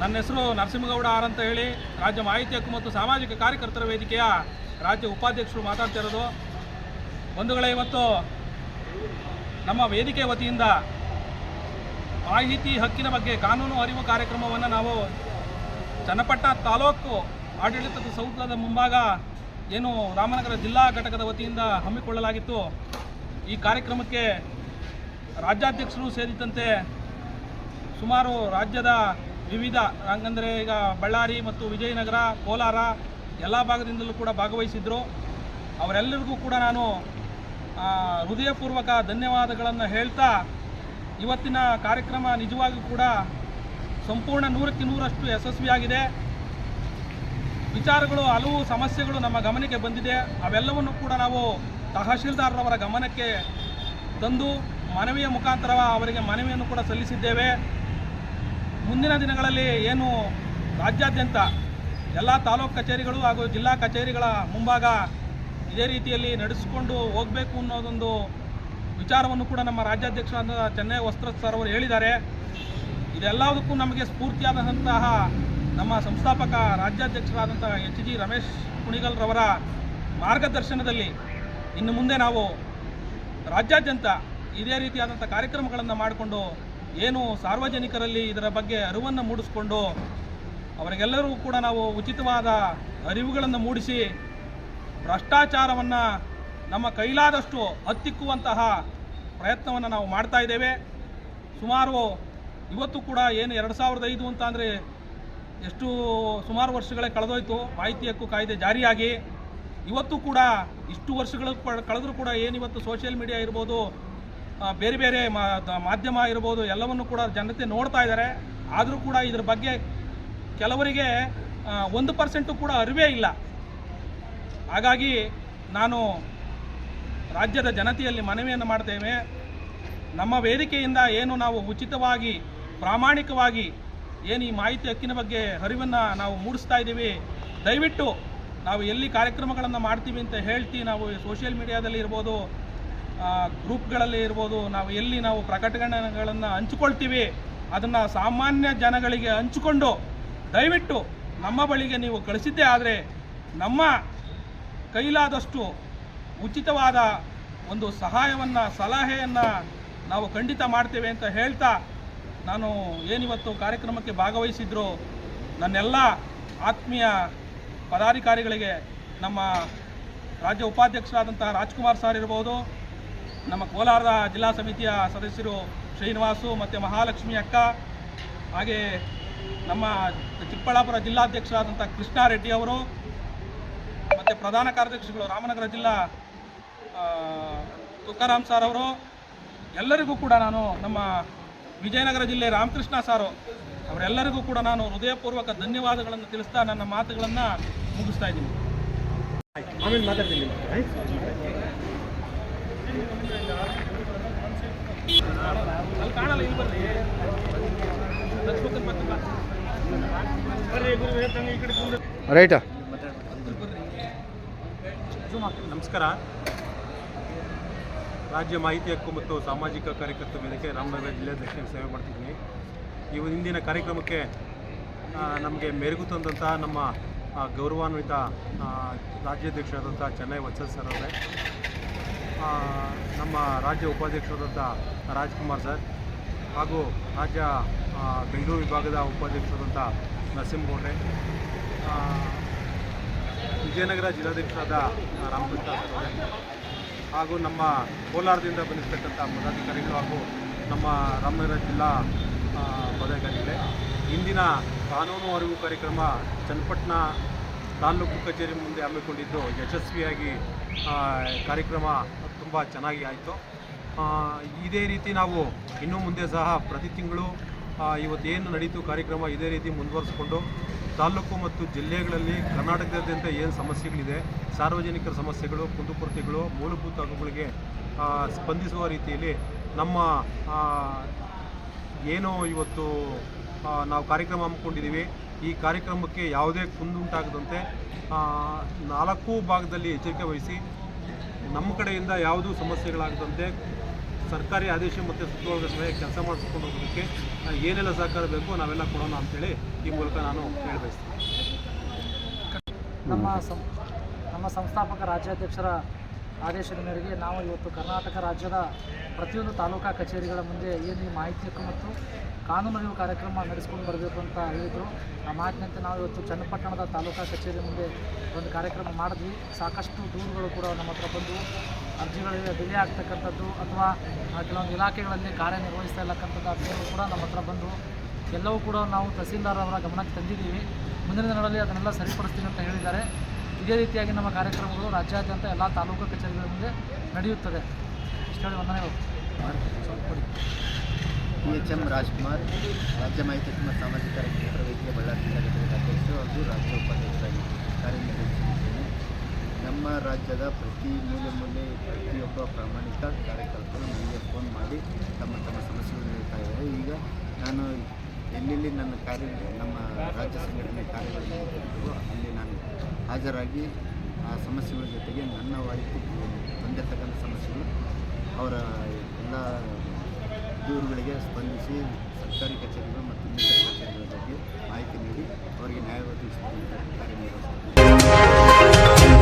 ನನ್ನ ಹೆಸರು ನರಸಿಂಹಗೌಡ ಆರ್ ಅಂತ ಹೇಳಿ ರಾಜ್ಯ ಮಾಹಿತಿ ಹಕ್ಕು ಮತ್ತು ಸಾಮಾಜಿಕ ಕಾರ್ಯಕರ್ತರ ವೇದಿಕೆಯ ರಾಜ್ಯ ಉಪಾಧ್ಯಕ್ಷರು ಮಾತಾಡ್ತಿರೋದು ಬಂಧುಗಳೇ, ಇವತ್ತು ನಮ್ಮ ವೇದಿಕೆ ವತಿಯಿಂದ ಮಾಹಿತಿ ಹಕ್ಕಿನ ಬಗ್ಗೆ ಕಾನೂನು ಅರಿವು ಕಾರ್ಯಕ್ರಮವನ್ನು ನಾವು ಚನ್ನಪಟ್ಟ ತಾಲೂಕು ಆಡಳಿತದ ಸೌಧದ ಮುಂಭಾಗ ಏನು ರಾಮನಗರ ಜಿಲ್ಲಾ ಘಟಕದ ವತಿಯಿಂದ ಹಮ್ಮಿಕೊಳ್ಳಲಾಗಿತ್ತು. ಈ ಕಾರ್ಯಕ್ರಮಕ್ಕೆ ರಾಜ್ಯಾಧ್ಯಕ್ಷರು ಸೇರಿದಂತೆ ಸುಮಾರು ರಾಜ್ಯದ ವಿವಿಧ, ಹಂಗಂದರೆ ಈಗ ಬಳ್ಳಾರಿ ಮತ್ತು ವಿಜಯನಗರ, ಕೋಲಾರ ಎಲ್ಲ ಭಾಗದಿಂದಲೂ ಕೂಡ ಭಾಗವಹಿಸಿದ್ರು. ಅವರೆಲ್ಲರಿಗೂ ಕೂಡ ನಾನು ಹೃದಯಪೂರ್ವಕ ಧನ್ಯವಾದಗಳನ್ನು ಹೇಳ್ತಾ ಇವತ್ತಿನ ಕಾರ್ಯಕ್ರಮ ನಿಜವಾಗಿಯೂ ಕೂಡ ಸಂಪೂರ್ಣ ನೂರಕ್ಕೆ ನೂರಷ್ಟು ಯಶಸ್ವಿಯಾಗಿದೆ. ವಿಚಾರಗಳು, ಹಲವು ಸಮಸ್ಯೆಗಳು ನಮ್ಮ ಗಮನಕ್ಕೆ ಬಂದಿದೆ. ಅವೆಲ್ಲವನ್ನು ಕೂಡ ನಾವು ತಹಶೀಲ್ದಾರ್ರವರ ಗಮನಕ್ಕೆ ತಂದು ಮನವಿಯ ಮುಖಾಂತರ ಅವರಿಗೆ ಮನವಿಯನ್ನು ಕೂಡ ಸಲ್ಲಿಸಿದ್ದೇವೆ. ಮುಂದಿನ ದಿನಗಳಲ್ಲಿ ಏನು ರಾಜ್ಯಾದ್ಯಂತ ಎಲ್ಲ ತಾಲೂಕು ಕಚೇರಿಗಳು ಹಾಗೂ ಜಿಲ್ಲಾ ಕಚೇರಿಗಳ ಮುಂಭಾಗ ಇದೇ ರೀತಿಯಲ್ಲಿ ನಡೆಸಿಕೊಂಡು ಹೋಗಬೇಕು ಅನ್ನೋದೊಂದು ವಿಚಾರವನ್ನು ಕೂಡ ನಮ್ಮ ರಾಜ್ಯಾಧ್ಯಕ್ಷರಾದ ಚೆನ್ನೈ ವಸ್ತ್ರ ಸರ್ ಅವರು ಹೇಳಿದ್ದಾರೆ. ಇದೆಲ್ಲದಕ್ಕೂ ನಮಗೆ ಸ್ಫೂರ್ತಿಯಾದಂತಹ ನಮ್ಮ ಸಂಸ್ಥಾಪಕ ರಾಜ್ಯಾಧ್ಯಕ್ಷರಾದಂತಹ ಎಚ್ ಜಿ ರಮೇಶ್ ಕುಣಿಗಲ್ರವರ ಮಾರ್ಗದರ್ಶನದಲ್ಲಿ ಇನ್ನು ಮುಂದೆ ನಾವು ರಾಜ್ಯಾದ್ಯಂತ ಇದೇ ರೀತಿಯಾದಂಥ ಕಾರ್ಯಕ್ರಮಗಳನ್ನು ಮಾಡಿಕೊಂಡು ಏನು ಸಾರ್ವಜನಿಕರಲ್ಲಿ ಇದರ ಬಗ್ಗೆ ಅರಿವನ್ನು ಮೂಡಿಸಿಕೊಂಡು ಅವರಿಗೆಲ್ಲರೂ ಕೂಡ ನಾವು ಉಚಿತವಾದ ಅರಿವುಗಳನ್ನು ಮೂಡಿಸಿ ಭ್ರಷ್ಟಾಚಾರವನ್ನು ನಮ್ಮ ಕೈಲಾದಷ್ಟು ಹತ್ತಿಕ್ಕುವಂತಹ ಪ್ರಯತ್ನವನ್ನು ನಾವು ಮಾಡ್ತಾ ಇದ್ದೇವೆ. ಸುಮಾರು ಇವತ್ತು ಕೂಡ ಏನು ಎರಡು ಸಾವಿರದ ಐದು ಅಂತ ಅಂದರೆ ಎಷ್ಟು ಸುಮಾರು ವರ್ಷಗಳೇ ಕಳೆದೋಯ್ತು. ಮಾಹಿತಿ ಹಕ್ಕು ಕಾಯ್ದೆ ಜಾರಿಯಾಗಿ. ಇವತ್ತು ಕೂಡ ಇಷ್ಟು ವರ್ಷಗಳು ಕಳೆದರೂ ಕೂಡ ಏನಿವತ್ತು ಸೋಷಿಯಲ್ ಮೀಡಿಯಾ ಇರ್ಬೋದು ಬೇರೆ ಬೇರೆ ಮಾಧ್ಯಮ ಇರ್ಬೋದು ಎಲ್ಲವನ್ನು ಕೂಡ ಜನತೆ ನೋಡ್ತಾ ಇದ್ದಾರೆ. ಆದರೂ ಕೂಡ ಇದ್ರ ಬಗ್ಗೆ ಕೆಲವರಿಗೆ ಒಂದು ಪರ್ಸೆಂಟು ಕೂಡ ಅರಿವೇ ಇಲ್ಲ. ಹಾಗಾಗಿ ನಾನು ರಾಜ್ಯದ ಜನತೆಯಲ್ಲಿ ಮನವಿಯನ್ನು ಮಾಡ್ತೇವೆ. ನಮ್ಮ ವೇದಿಕೆಯಿಂದ ಏನು ನಾವು ಉಚಿತವಾಗಿ, ಪ್ರಾಮಾಣಿಕವಾಗಿ ಏನು ಈ ಮಾಹಿತಿ ಹಕ್ಕಿನ ಬಗ್ಗೆ ಅರಿವನ್ನು ನಾವು ಮೂಡಿಸ್ತಾ ಇದ್ದೀವಿ. ದಯವಿಟ್ಟು ನಾವು ಎಲ್ಲಿ ಕಾರ್ಯಕ್ರಮಗಳನ್ನು ಮಾಡ್ತೀವಿ ಅಂತ ಹೇಳ್ತಿ ನಾವು ಸೋಷಿಯಲ್ ಮೀಡಿಯಾದಲ್ಲಿ ಇರ್ಬೋದು ಗ್ರೂಪ್ಗಳಲ್ಲಿ ಇರ್ಬೋದು, ನಾವು ಎಲ್ಲಿ ನಾವು ಪ್ರಕಟಣೆಗಳನ್ನು ಹಂಚಿಕೊಳ್ತೀವಿ, ಅದನ್ನು ಸಾಮಾನ್ಯ ಜನಗಳಿಗೆ ಹಂಚಿಕೊಂಡು, ದಯವಿಟ್ಟು ನಮ್ಮ ಬಳಿಗೆ ನೀವು ಕಳಿಸಿದ್ದೇ ಆದರೆ, ನಮ್ಮ ಕೈಲಾದಷ್ಟು ಉಚಿತವಾದ ಒಂದು ಸಹಾಯವನ್ನು, ಸಲಹೆಯನ್ನು ನಾವು ಖಂಡಿತ ಮಾಡ್ತೇವೆ ಅಂತ ಹೇಳ್ತಾ ನಾನು ಏನಿವತ್ತು ಕಾರ್ಯಕ್ರಮಕ್ಕೆ ಭಾಗವಹಿಸಿದ್ರು, ನನ್ನೆಲ್ಲ ಆತ್ಮೀಯ ಪದಾಧಿಕಾರಿಗಳಿಗೆ ನಮ್ಮ ರಾಜ್ಯ ಉಪಾಧ್ಯಕ್ಷರಾದಂತಹ ರಾಜ್ಕುಮಾರ್ ಸರ್ ಇರ್ಬೋದು ನಮ್ಮ ಕೋಲಾರದ ಜಿಲ್ಲಾ ಸಮಿತಿಯ ಸದಸ್ಯರು ಶ್ರೀನಿವಾಸು ಮತ್ತು ಮಹಾಲಕ್ಷ್ಮಿ ಅಕ್ಕ, ಹಾಗೆ ನಮ್ಮ ಚಿಕ್ಕಬಳ್ಳಾಪುರ ಜಿಲ್ಲಾಧ್ಯಕ್ಷರಾದಂಥ ಕೃಷ್ಣಾರೆಡ್ಡಿ ಅವರು, ಮತ್ತು ಪ್ರಧಾನ ಕಾರ್ಯದರ್ಶಿಗಳು ರಾಮನಗರ ಜಿಲ್ಲಾ ತುಕಾರಾಮ್ ಸರ್ ಅವರು, ಎಲ್ಲರಿಗೂ ಕೂಡ ನಾನು ನಮ್ಮ ವಿಜಯನಗರ ಜಿಲ್ಲೆ ರಾಮಕೃಷ್ಣ ಸಾರು ಅವರೆಲ್ಲರಿಗೂ ಕೂಡ ನಾನು ಹೃದಯಪೂರ್ವಕ ಧನ್ಯವಾದಗಳನ್ನು ತಿಳಿಸ್ತಾ ನನ್ನ ಮಾತುಗಳನ್ನು ಮುಗಿಸ್ತಾ ಇದ್ದೀನಿ. ಆಮೇಲೆ ಮಾತಾಡ್ತೀನಿ ಅಲ್ಲಿ. ರೈಟಾ. ನಮಸ್ಕಾರ. ರಾಜ್ಯ ಮಾಹಿತಿ ಹಕ್ಕು ಮತ್ತು ಸಾಮಾಜಿಕ ಕಾರ್ಯಕರ್ತ ವೇದಿಕೆ ರಾಮನಗರ ಜಿಲ್ಲಾಧ್ಯಕ್ಷ ಸೇವೆ ಮಾಡ್ತಿದ್ದೀನಿ. ಈ ಹಿಂದಿನ ಕಾರ್ಯಕ್ರಮಕ್ಕೆ ನಮಗೆ ಮೆರುಗು ತಂದಂತಹ ನಮ್ಮ ಗೌರವಾನ್ವಿತ ರಾಜ್ಯಾಧ್ಯಕ್ಷರಾದಂಥ ಚೆನ್ನೈ ವತ್ಸಲ್ ಸರ್ ಅವರೇ. ನಮ್ಮ ರಾಜ್ಯ ಉಪಾಧ್ಯಕ್ಷರಾದಂಥ ರಾಜ್ಕುಮಾರ್ ಸರ್ ಹಾಗೂ ರಾಜ್ಯ ಬೆಂಗಳೂರು ವಿಭಾಗದ ಉಪಾಧ್ಯಕ್ಷರಾದಂಥ ನರಸಿಂಹಗೌಡ್ರೆ ವಿಜಯನಗರ ಜಿಲ್ಲಾಧ್ಯಕ್ಷರಾದ ರಾಮಕೃಷ್ಣ ಸರ್ ಅವರೇ, ಹಾಗೂ ನಮ್ಮ ಕೋಲಾರದಿಂದ ಬಂದಿರತಕ್ಕಂಥ ಪದಾಧಿಕಾರಿಗಳು ಹಾಗೂ ನಮ್ಮ ರಾಮನಗರ ಜಿಲ್ಲಾ ಪದಾಧಿಕಾರಿಗಳೇ, ಇಂದಿನ ಕಾನೂನು ಅರಿವು ಕಾರ್ಯಕ್ರಮ ಚನ್ನಪಟ್ಟಣ ತಾಲೂಕು ಕಚೇರಿ ಮುಂದೆ ಹಮ್ಮಿಕೊಂಡಿದ್ದು ಯಶಸ್ವಿಯಾಗಿ ಕಾರ್ಯಕ್ರಮ ತುಂಬ ಚೆನ್ನಾಗಿ ಆಯಿತು. ಇದೇ ರೀತಿ ನಾವು ಇನ್ನು ಮುಂದೆ ಸಹ ಪ್ರತಿ ತಿಂಗಳು ಇವತ್ತೇನು ನಡೀತು ಕಾರ್ಯಕ್ರಮ ಇದೇ ರೀತಿ ಮುಂದುವರಿಸ್ಕೊಂಡು ತಾಲೂಕು ಮತ್ತು ಜಿಲ್ಲೆಗಳಲ್ಲಿ ಕರ್ನಾಟಕದಾದ್ಯಂತ ಏನು ಸಮಸ್ಯೆಗಳಿದೆ, ಸಾರ್ವಜನಿಕರ ಸಮಸ್ಯೆಗಳು, ಕುಂದುಕೊರತೆಗಳು, ಮೂಲಭೂತ ಹಕ್ಕುಗಳಿಗೆ ಸ್ಪಂದಿಸುವ ರೀತಿಯಲ್ಲಿ ನಮ್ಮ ಏನು ಇವತ್ತು ನಾವು ಕಾರ್ಯಕ್ರಮ ಹಮ್ಮಿಕೊಂಡಿದ್ದೀವಿ. ಈ ಕಾರ್ಯಕ್ರಮಕ್ಕೆ ಯಾವುದೇ ಕುಂದುಂಟಾಗದಂತೆ ನಾಲ್ಕು ಭಾಗದಲ್ಲಿ ಎಚ್ಚರಿಕೆ ವಹಿಸಿ, ನಮ್ಮ ಕಡೆಯಿಂದ ಯಾವುದೂ ಸಮಸ್ಯೆಗಳಾಗದಂತೆ ಸರ್ಕಾರಿ ಆದೇಶ ಮತ್ತು ಸಲಹೆ ಕೆಲಸ ಮಾಡಿಸ್ಕೊಂಡು ಹೋಗೋದಕ್ಕೆ ಏನೆಲ್ಲ ಸಹಕಾರ ಬೇಕು ನಾವೆಲ್ಲ ಕೊಡೋಣ ಅಂತೇಳಿ ಈ ಮೂಲಕ ನಾನು ಹೇಳಬಯಸ್ತೀನಿ. ನಮ್ಮ ಸಂ, ನಮ್ಮ ಸಂಸ್ಥಾಪಕ ರಾಜ್ಯಾಧ್ಯಕ್ಷರ ಆದೇಶದ ಮೇರೆಗೆ ನಾವು ಇವತ್ತು ಕರ್ನಾಟಕ ರಾಜ್ಯದ ಪ್ರತಿಯೊಂದು ತಾಲೂಕಾ ಕಚೇರಿಗಳ ಮುಂದೆ ಏನು ಈ ಮಾಹಿತಿ ಮತ್ತು ಕಾನೂನು ಅರಿವು ಕಾರ್ಯಕ್ರಮ ನಡೆಸ್ಕೊಂಡು ಬರಬೇಕು ಅಂತ ಹೇಳಿದರು. ಆ ಮಾತಿನಂತೆ ನಾವು ಇವತ್ತು ಚನ್ನಪಟ್ಟಣದ ತಾಲೂಕಾ ಕಚೇರಿ ಮುಂದೆ ಒಂದು ಕಾರ್ಯಕ್ರಮ ಮಾಡಿದ್ವಿ. ಸಾಕಷ್ಟು ದೂರುಗಳು ಕೂಡ ನಮ್ಮ ಹತ್ರ ಬಂದು ಅರ್ಜಿಗಳಿಗೆ ಬೆಲೆ ಆಗ್ತಕ್ಕಂಥದ್ದು ಅಥವಾ ಕೆಲವೊಂದು ಇಲಾಖೆಗಳಲ್ಲಿ ಕಾರ್ಯನಿರ್ವಹಿಸ್ತಾ ಇರತಕ್ಕಂಥದ್ದು ಅರ್ಜಿಗಳು ಕೂಡ ನಮ್ಮ ಹತ್ರ ಬಂದು ಎಲ್ಲವೂ ಕೂಡ ನಾವು ತಹಸೀಲ್ದಾರ್ ಅವರ ಗಮನಕ್ಕೆ ತಂದಿದ್ದೀವಿ. ಮುಂದಿನ ದಿನಗಳಲ್ಲಿ ಅದನ್ನೆಲ್ಲ ಸರಿಪಡಿಸ್ತೀವಿ ಅಂತ ಹೇಳಿದ್ದಾರೆ. ಇದೇ ರೀತಿಯಾಗಿ ನಮ್ಮ ಕಾರ್ಯಕ್ರಮಗಳು ರಾಜ್ಯಾದ್ಯಂತ ಎಲ್ಲ ತಾಲೂಕು ಕಚೇರಿಗಳ ಮುಂದೆ ನಡೆಯುತ್ತದೆ. ಇಷ್ಟು ಹೇಳಿ ಪಿ ಎಚ್ ಎಂ ರಾಜ್ಕುಮಾರ್, ರಾಜ್ಯ ಮಾಹಿತಿ ಮತ್ತು ಸಾಮಾಜಿಕ ಕ್ಷೇತ್ರ ವೇದಿಕೆ ಬಳ್ಳಾರಿ ಜಿಲ್ಲಾ ಘಟಕದ ಅಧ್ಯಕ್ಷರು ಹಾಗೂ ರಾಜ್ಯ ಉಪಾಧ್ಯಕ್ಷರಾಗಿ ಕಾರ್ಯನಿರ್ವಹಿಸುತ್ತಿದ್ದೇನೆ. ನಮ್ಮ ರಾಜ್ಯದ ಪ್ರತಿ ಮೂಲೆ ಮೂಲೆ ಪ್ರತಿಯೊಬ್ಬ ಪ್ರಾಮಾಣಿಕ ಕಾರ್ಯಕರ್ತರು ನನಗೆ ಫೋನ್ ಮಾಡಿ ತಮ್ಮ ತಮ್ಮ ಸಮಸ್ಯೆಗಳನ್ನು ಹೇಳ್ತಾ ಇದ್ದಾರೆ. ಈಗ ನಾನು ಎಲ್ಲೆಲ್ಲಿ ನನ್ನ ಕಾರ್ಯ, ನಮ್ಮ ರಾಜ್ಯ ಸಂಘಟನೆ ಕಾರ್ಯಗಳು ಅಲ್ಲಿ ನಾನು ಹಾಜರಾಗಿ ಆ ಸಮಸ್ಯೆಗಳ ಜೊತೆಗೆ ನನ್ನ ವೈಯಕ್ತಿಕ ಬಂದಿರ್ತಕ್ಕಂಥ ಸಮಸ್ಯೆಗಳು ಅವರ ಎಲ್ಲ ದೂರುಗಳಿಗೆ ಸ್ಪಂದಿಸಿ ಸರ್ಕಾರಿ ಕಚೇರಿಗಳು ಮತ್ತು ಇನ್ನಿತರ ಕಚೇರಿಗಳ ಬಗ್ಗೆ ಮಾಹಿತಿ ನೀಡಿ ಅವರಿಗೆ ನ್ಯಾಯ ಒದಗಿಸುವಂಥ ಕಾರ್ಯನಿರ್ವಹಿಸುತ್ತಾರೆ